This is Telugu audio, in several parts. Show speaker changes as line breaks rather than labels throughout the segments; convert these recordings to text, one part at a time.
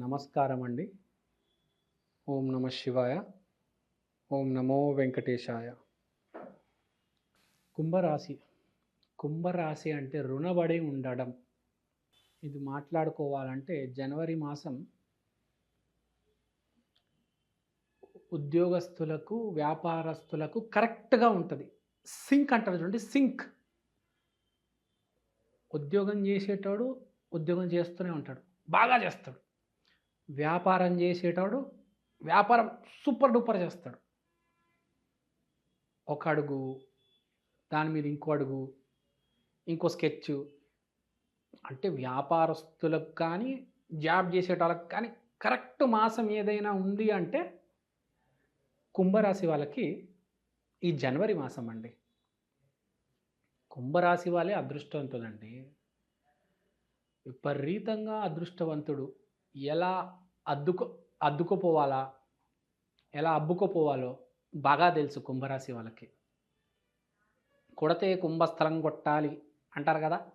నమస్కారం అండి ఓం నమ శివాయ. ఓం నమో వెంకటేశాయ. కుంభరాశి. కుంభరాశి అంటే రుణపడి ఉండడం. ఇది మాట్లాడుకోవాలంటే జనవరి మాసం ఉద్యోగస్తులకు వ్యాపారస్తులకు కరెక్ట్గా ఉంటుంది. సింక్ అంటారు చూడండి సింక్. ఉద్యోగం చేసేటోడు ఉద్యోగం చేస్తూనే ఉంటాడు. బాగా చేస్తాడు. వ్యాపారం చేసేటోడు వ్యాపారం సూపర్ డూపర్ చేస్తాడు. ఒక అడుగు దాని మీద ఇంకో అడుగు ఇంకో స్కెచ్. అంటే వ్యాపారస్తులకు కానీ జాబ్ చేసేటోళ్ళకి కానీ కరెక్ట్ మాసం ఏదైనా ఉంది అంటే కుంభరాశి వాళ్ళకి ఈ జనవరి మాసం అండి. కుంభరాశి వాళ్ళే అదృష్టవంతుడండి విపరీతంగా అదృష్టవంతుడు. ఎలా అద్దుకు అద్దుకుపోవాలా ఎలా అబ్బుకుపోవాలో బాగా తెలుసు కుంభరాశి వాళ్ళకి. కొడితే కుంభస్థలం కొట్టాలి అంటారు కదా?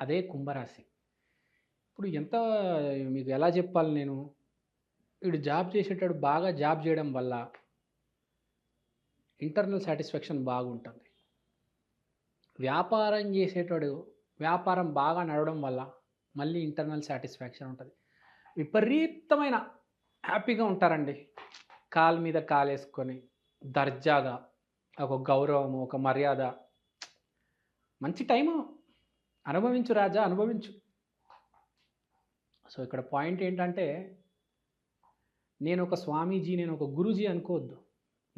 అదే కుంభరాశి. ఇప్పుడు ఎంత మీకు ఎలా చెప్పాలి నేను? వీడు జాబ్ చేసేటాడు బాగా జాబ్ చేయడం వల్ల ఇంటర్నల్ సాటిస్ఫాక్షన్ బాగుంటుంది. వ్యాపారం చేసేటాడు వ్యాపారం బాగా నడవడం వల్ల మళ్ళీ ఇంటర్నల్ సాటిస్ఫాక్షన్ ఉంటుంది. విపరీతమైన హ్యాపీగా ఉంటారండి. కాలు మీద కాలు వేసుకొని దర్జాగా ఒక గౌరవము ఒక మర్యాద. మంచి టైము. అనుభవించు రాజా అనుభవించు. సో ఇక్కడ పాయింట్ ఏంటంటే నేను ఒక స్వామీజీ నేను ఒక గురూజీ అనుకోవద్దు.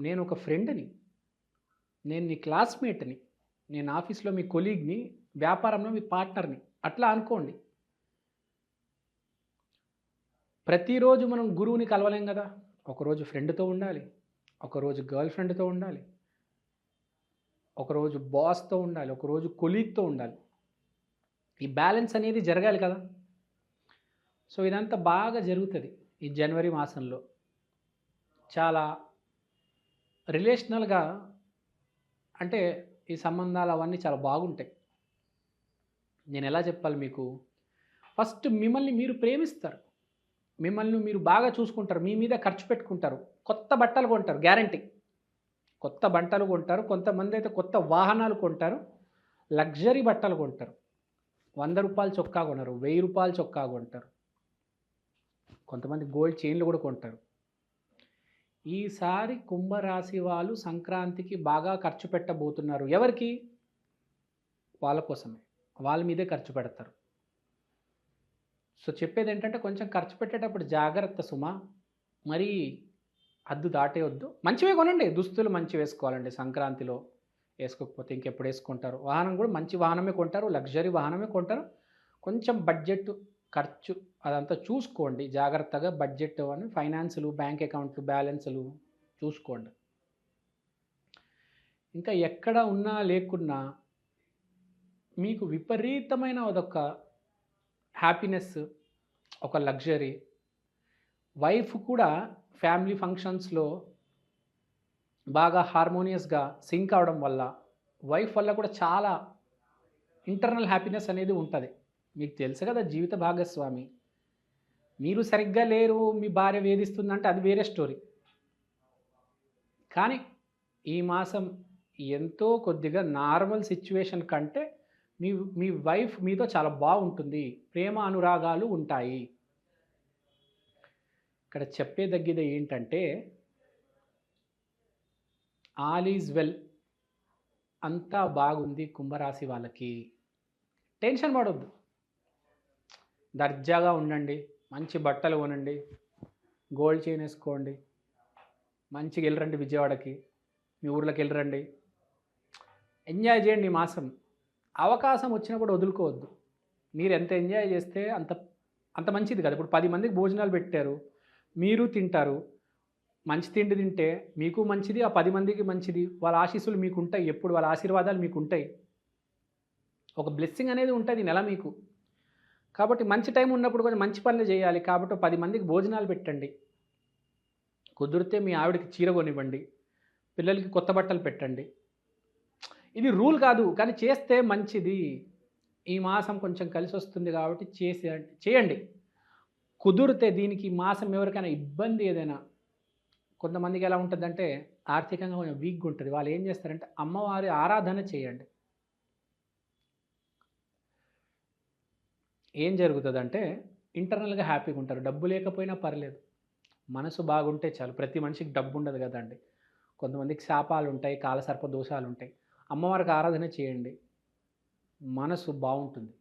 నేను ఒక ఫ్రెండ్ని. నేను నీ క్లాస్మేట్ని. నేను ఆఫీస్లో మీ కొలీగ్ని వ్యాపారంలో మీ పార్ట్నర్ని. అట్లా అనుకోండి. ప్రతిరోజు మనం గురువుని కలవలేం కదా? ఒకరోజు ఫ్రెండ్తో ఉండాలి ఒకరోజు గర్ల్ ఫ్రెండ్తో ఉండాలి ఒకరోజు బాస్తో ఉండాలి ఒకరోజు కొలీగ్తో ఉండాలి. ఈ బ్యాలెన్స్ అనేది జరగాలి కదా? సో ఇదంతా బాగా జరుగుతుంది ఈ జనవరి మాసంలో. చాలా రిలేషనల్గా అంటే ఈ సంబంధాలు అవన్నీ చాలా బాగుంటాయి. నేను ఎలా చెప్పాలి మీకు? ఫస్ట్ మిమ్మల్ని మీరు ప్రేమిస్తారు. మిమ్మల్ని మీరు బాగా చూసుకుంటారు మీ మీద ఖర్చు పెట్టుకుంటారు కొత్త బట్టలు కొంటారు గ్యారంటీ కొత్త బట్టలు కొంటారు కొంతమంది అయితే కొత్త వాహనాలు కొంటారు లగ్జరీ బట్టలు కొంటారు. వంద రూపాయలు చొక్కా కొనరు వెయ్యి రూపాయలు చొక్కా కొంటారు. కొంతమంది గోల్డ్ చైన్లు కూడా కొంటారు. ఈసారి కుంభరాశి వాళ్ళు సంక్రాంతికి బాగా ఖర్చు పెట్టబోతున్నారు. ఎవరికి? వాళ్ళ కోసమే. వాళ్ళ మీదే ఖర్చు పెడతారు. సో చెప్పేది ఏంటంటే కొంచెం ఖర్చు పెట్టేటప్పుడు జాగ్రత్త సుమా. మరీ దాటే దాటేయొద్దు. మంచివే కొనండి. దుస్తులు మంచి వేసుకోవాలండి. సంక్రాంతిలో వేసుకోకపోతే ఇంకెప్పుడు వేసుకుంటారు. వాహనం కూడా మంచి వాహనమే కొంటారు. లగ్జరీ వాహనమే కొంటారు. కొంచెం బడ్జెట్ ఖర్చు అదంతా చూసుకోండి. జాగ్రత్తగా బడ్జెట్ అని ఫైనాన్సులు బ్యాంక్ అకౌంట్లు బ్యాలెన్సులు చూసుకోండి. ఇంకా ఎక్కడ ఉన్నా లేకున్నా మీకు విపరీతమైన అదొక హ్యాపీనెస్ ఒక లగ్జరీ. వైఫ్ కూడా ఫ్యామిలీ ఫంక్షన్స్లో బాగా హార్మోనియస్గా సింక్ అవడం వల్ల వైఫ్ వల్ల కూడా చాలా ఇంటర్నల్ హ్యాపీనెస్ అనేది ఉంటుంది. మీకు తెలుసు కదా జీవిత భాగస్వామి. మీరు సరిగ్గా లేరు మీ భార్య వేధిస్తుందంటే అది వేరే స్టోరీ. కానీ ఈ మాసం ఎంతో కొద్దిగా నార్మల్ సిచ్యువేషన్ కంటే మీ మీ వైఫ్ మీతో చాలా బాగుంటుంది. ప్రేమ అనురాగాలు ఉంటాయి. ఇక్కడ చెప్పేదగ్గది ఏంటంటే ఆల్ ఈజ్ వెల్. అంతా బాగుంది కుంభరాశి వాళ్ళకి. టెన్షన్ పడొద్దు. దర్జాగా ఉండండి. మంచి బట్టలు కొనండి. గోల్డ్ చైన్ వేసుకోండి. మంచిగా వెళ్ళరండి విజయవాడకి. మీ ఊర్లోకి వెళ్ళరండి. ఎంజాయ్ చేయండి మాసం. అవకాశం వచ్చినప్పుడు వదులుకోవద్దు. మీరు ఎంత ఎంజాయ్ చేస్తే అంత అంత మంచిది కదా. ఇప్పుడు పది మందికి భోజనాలు పెట్టారు మీరు తింటారు మంచి తిండి తింటే మీకు మంచిది ఆ పది మందికి మంచిది. వాళ్ళ ఆశీస్సులు మీకు ఉంటాయి ఎప్పుడు వాళ్ళ ఆశీర్వాదాలు మీకు ఉంటాయి ఒక బ్లెస్సింగ్ అనేది ఉంటుంది నెల మీకు. కాబట్టి మంచి టైం ఉన్నప్పుడు కొంచెం మంచి పనులు చేయాలి. కాబట్టి పది మందికి భోజనాలు పెట్టండి. కుదిరితే మీ ఆవిడకి చీర కొనివ్వండి. పిల్లలకి కొత్త బట్టలు పెట్టండి. ఇది రూల్ కాదు కానీ చేస్తే మంచిది. ఈ మాసం కొంచెం కలిసి వస్తుంది కాబట్టి చేసే చేయండి. కుదిరితే దీనికి మాసం ఎవరికైనా ఇబ్బంది ఏదైనా కొంతమందికి ఎలా ఉంటుందంటే ఆర్థికంగా కొంచెం వీక్గా ఉంటుంది. వాళ్ళు ఏం చేస్తారంటే అమ్మవారి ఆరాధన చేయండి. ఏం జరుగుతుందంటే ఇంటర్నల్గా హ్యాపీగా ఉంటారు. డబ్బు లేకపోయినా పర్లేదు. మనసు బాగుంటే చాలు. ప్రతి మనిషికి డబ్బు ఉండదు కదండి. కొంతమందికి శాపాలు ఉంటాయి కాలసర్ప దోషాలు ఉంటాయి. అమ్మవారికి ఆరాధన చేయండి. మనసు బాగుంటుంది.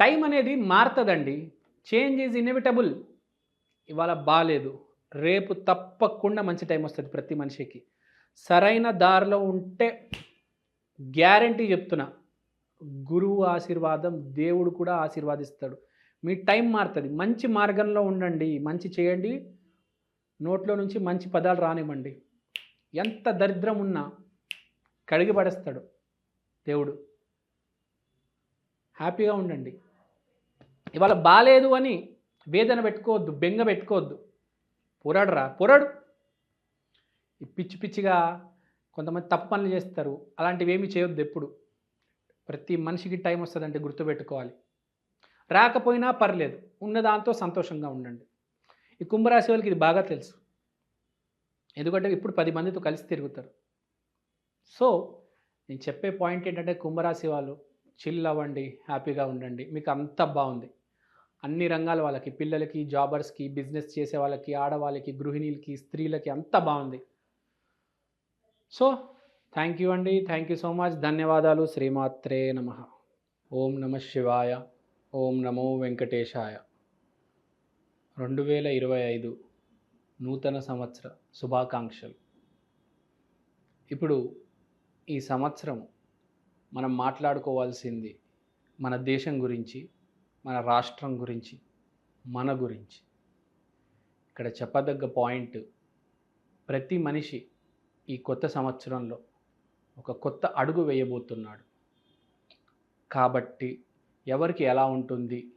టైం అనేది మారుతుందండి. చేంజ్ ఈజ్ ఇన్ఎవిటబుల్ ఇవాళ బాగాలేదు రేపు తప్పకుండా మంచి టైం వస్తుంది ప్రతి మనిషికి. సరైన దారిలో ఉంటే గ్యారంటీ చెప్తున్నా. గురువు ఆశీర్వాదం దేవుడు కూడా ఆశీర్వాదిస్తాడు. మీ టైం మారుతుంది. మంచి మార్గంలో ఉండండి. మంచి చేయండి. నోట్లో నుంచి మంచి పదాలు రానివ్వండి. ఎంత దరిద్రం ఉన్నా కడిగి పడేస్తాడు దేవుడు. హ్యాపీగా ఉండండి. ఇవాళ బాలేదు అని వేదన పెట్టుకోవద్దు బెంగ పెట్టుకోవద్దు. పోరాడరా పోరాడు. ఈ పిచ్చి పిచ్చిగా కొంతమంది తప్పు పనులు చేస్తారు అలాంటివి ఏమి చేయొద్దు ఎప్పుడు. ప్రతి మనిషికి టైం వస్తుందంటే గుర్తుపెట్టుకోవాలి. రాకపోయినా పర్లేదు ఉన్న దాంతో సంతోషంగా ఉండండి. ఈ కుంభరాశి వాళ్ళకి ఇది బాగా తెలుసు. ఎందుకంటే ఇప్పుడు పది మందితో కలిసి తిరుగుతారు. సో నేను చెప్పే పాయింట్ ఏంటంటే కుంభరాశి వాళ్ళు చిల్ అవ్వండి హ్యాపీగా ఉండండి. మీకు అంత బాగుంది. అన్ని రంగాల వాళ్ళకి పిల్లలకి జాబర్స్కి బిజినెస్ చేసే వాళ్ళకి ఆడవాళ్ళకి గృహిణీలకి స్త్రీలకి అంత బాగుంది. సో థ్యాంక్ యూ అండి. థ్యాంక్ యూ సో మచ్ ధన్యవాదాలు. శ్రీమాత్రే నమ. ఓం నమ శివాయ. ఓం నమో వెంకటేశాయ. రెండు వేల ఇరవై ఐదు నూతన సంవత్సర శుభాకాంక్షలు. ఇప్పుడు ఈ సంవత్సరం మనం మాట్లాడుకోవాల్సింది మన దేశం గురించి మన రాష్ట్రం గురించి మన గురించి. ఇక్కడ చెప్పదగ్గ పాయింట్ ప్రతి మనిషి ఈ కొత్త సంవత్సరంలో ఒక కొత్త అడుగు వేయబోతున్నాడు. కాబట్టి ఎవరికి ఎలా ఉంటుంది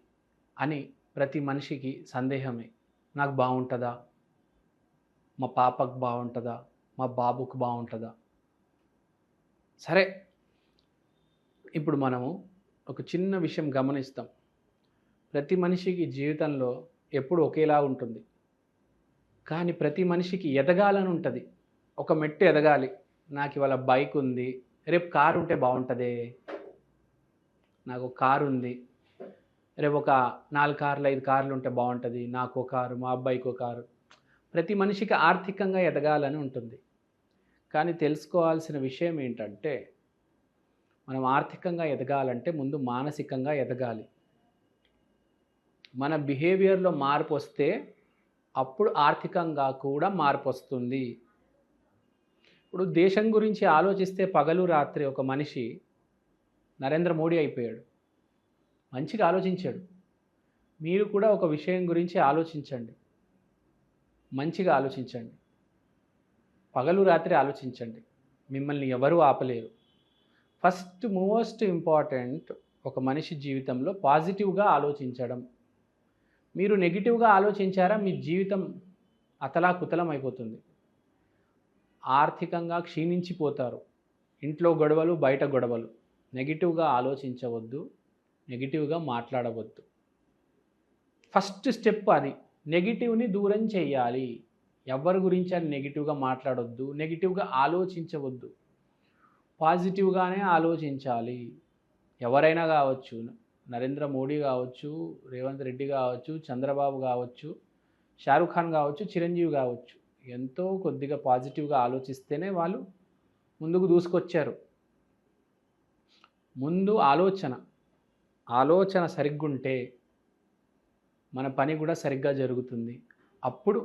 అని ప్రతి మనిషికి సందేహమే. నాకు బాగుంటుందా? మా పాపకు బాగుంటుందా? మా బాబుకు బాగుంటుందా? సరే ఇప్పుడు మనము ఒక చిన్న విషయం గమనిస్తాం. ప్రతి మనిషికి జీవితంలో ఎప్పుడు ఒకేలా ఉంటుంది. కానీ ప్రతి మనిషికి ఎదగాలని ఉంటుంది. ఒక మెట్టు ఎదగాలి. నాకు ఇవాళ బైక్ ఉంది. రేపు కారు ఉంటే బాగుంటుందే. నాకు ఒక కారు ఉంది. రేపు ఒక నాలుగు కార్లు ఐదు కార్లు ఉంటే బాగుంటుంది. నాకు ఒక కారు మా అబ్బాయికి ఒక కారు. ప్రతి మనిషికి ఆర్థికంగా ఎదగాలని ఉంటుంది. కానీ తెలుసుకోవాల్సిన విషయం ఏంటంటే మనం ఆర్థికంగా ఎదగాలంటే ముందు మానసికంగా ఎదగాలి. మన బిహేవియర్లో మార్పు వస్తే అప్పుడు ఆర్థికంగా కూడా మార్పు వస్తుంది ఇప్పుడు దేశం గురించి ఆలోచిస్తే పగలు రాత్రి ఒక మనిషి నరేంద్ర మోడీ అయిపోయాడు. మంచిగా ఆలోచించాడు. మీరు కూడా ఒక విషయం గురించి ఆలోచించండి. మంచిగా ఆలోచించండి. పగలు రాత్రి ఆలోచించండి. మిమ్మల్ని ఎవరూ ఆపలేరు. ఫస్ట్ మోస్ట్ ఇంపార్టెంట్ ఒక మనిషి జీవితంలో పాజిటివ్గా ఆలోచించడం. మీరు నెగిటివ్గా ఆలోచించారా? మీ జీవితం అతలాకుతలం అయిపోతుంది ఆర్థికంగా క్షీణించిపోతారు. ఇంట్లో గొడవలు బయట గొడవలు. నెగిటివ్గా ఆలోచించవద్దు. నెగిటివ్గా మాట్లాడవద్దు. ఫస్ట్ స్టెప్ అది. నెగిటివ్ని దూరం చేయాలి. ఎవరి గురించి అని నెగిటివ్గా మాట్లాడొద్దు నెగిటివ్గా ఆలోచించవద్దు. పాజిటివ్గానే ఆలోచించాలి. ఎవరైనా కావచ్చు నరేంద్ర మోడీ కావచ్చు రేవంత్ రెడ్డి కావచ్చు చంద్రబాబు కావచ్చు షారుఖ్ ఖాన్ కావచ్చు చిరంజీవి కావచ్చు ఎంతో కొద్దిగా పాజిటివ్గా ఆలోచిస్తేనే వాళ్ళు ముందుకు దూసుకొచ్చారు. ముందు ఆలోచన ఆలోచన సరిగ్గుంటే మన పని కూడా సరిగ్గా జరుగుతుంది. అప్పుడు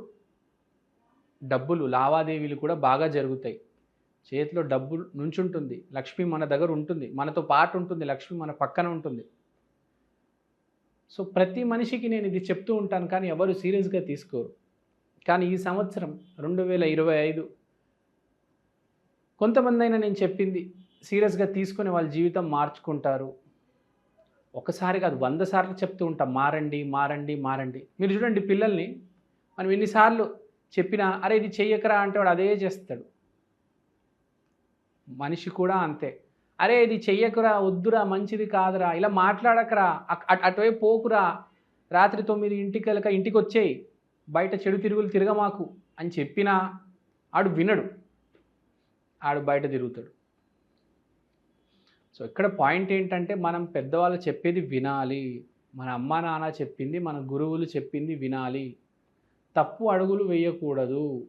డబ్బులు లావాదేవీలు కూడా బాగా జరుగుతాయి. చేతిలో డబ్బు నుంచుంటుంది. లక్ష్మి మన దగ్గర ఉంటుంది. మనతో పాటు ఉంటుంది. లక్ష్మి మన పక్కన ఉంటుంది. సో ప్రతి మనిషికి నేను ఇది చెప్తూ ఉంటాను కానీ ఎవరు సీరియస్గా తీసుకోరు. కానీ ఈ సంవత్సరం రెండు వేల ఇరవై ఐదు కొంతమంది అయినా నేను చెప్పింది సీరియస్గా తీసుకుని వాళ్ళ జీవితం మార్చుకుంటారు. ఒకసారి కాదు వంద సార్లు చెప్తూ ఉంటాం మారండి మారండి మారండి. మీరు చూడండి పిల్లల్ని మనం ఎన్నిసార్లు చెప్పినా అరే ఇది చెయ్యకరా అంటే వాడు అదే చేస్తాడు. మనిషి కూడా అంతే. అరే ఇది చెయ్యకురా వద్దురా మంచిది కాదురా ఇలా మాట్లాడకరా అక్- అటువైపు పోకురా రాత్రి తొమ్మిది ఇంటికి వెళ్ళక ఇంటికి వచ్చేయి బయట చెడు తిరుగులు తిరగమాకు అని చెప్పినా ఆడు వినడు. ఆడు బయట తిరుగుతాడు. సో ఇక్కడ పాయింట్ ఏంటంటే మనం పెద్దవాళ్ళు చెప్పేది వినాలి. మన అమ్మ నాన్న చెప్పింది మన గురువులు చెప్పింది వినాలి. తప్పు అడుగులు వేయకూడదు.